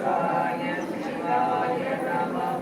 Ramaya, Shivaya, Ramaya.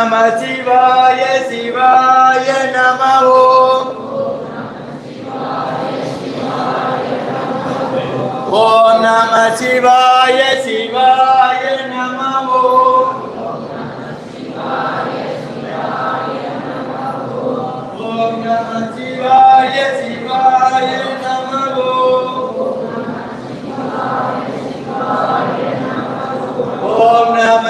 நம சிவாய சிவாய நம ஓம் ஓம் நம சிவாய சிவாய நம ஓம் ஓம் நம சிவாய சிவாய நம ஓம் ஓம் நம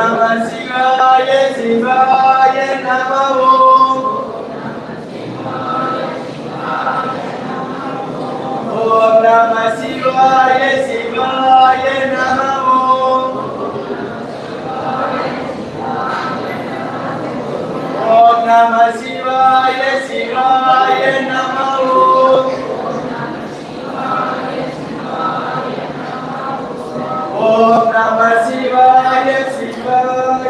நம சிவாய சிவாய நம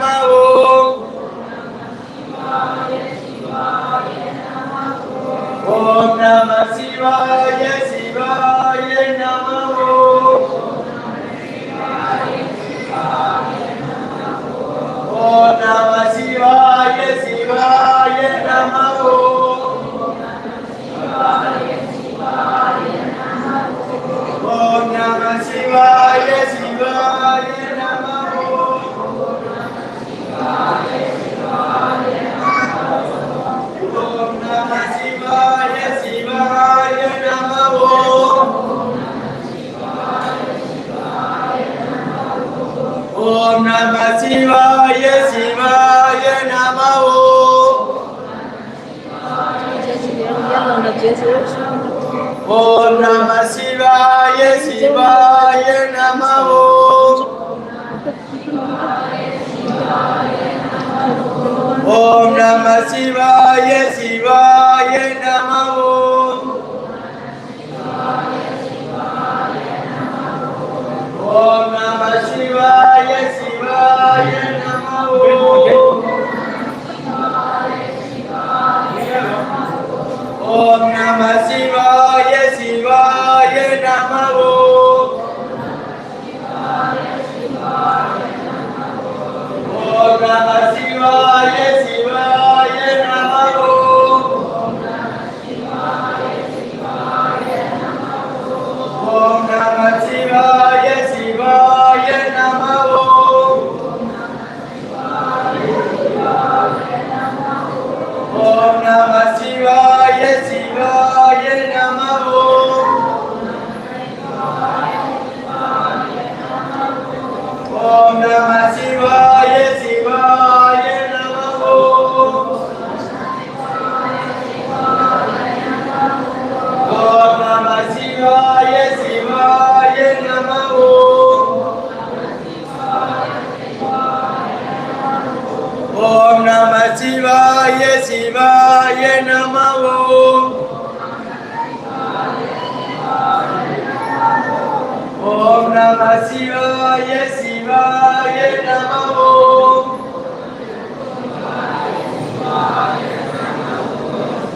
Namabo. Om Namah Shivaya Shivaya Namo Om Namah Shivaya Shivaya Namo Om Namah Shivaya Shivaya Namo Om Namah Shivaya Shivaya Namah Om Om Namah Shivaya Yes. நம சிவாய சிவாய நமோ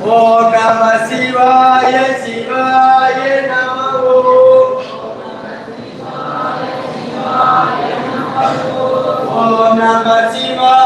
ஓ நம சிவாய சிவாய நமோ ஓ நம சிவாய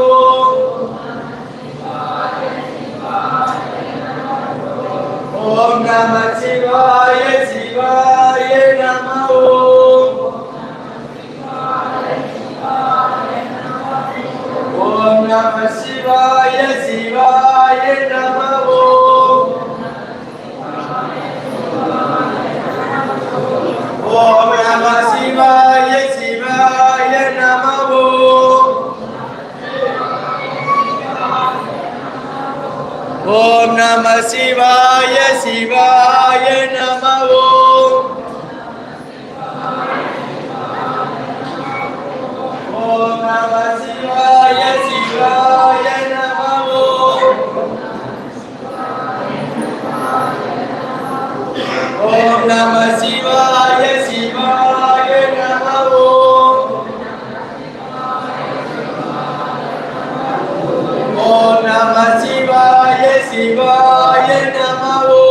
Om Namah Shivaya Shivaya Namah Om Om Namah Shivaya Shivaya Namah Om Om Namah Shivaya சிவாய நமோ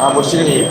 ആഘോഷിക്കുകയും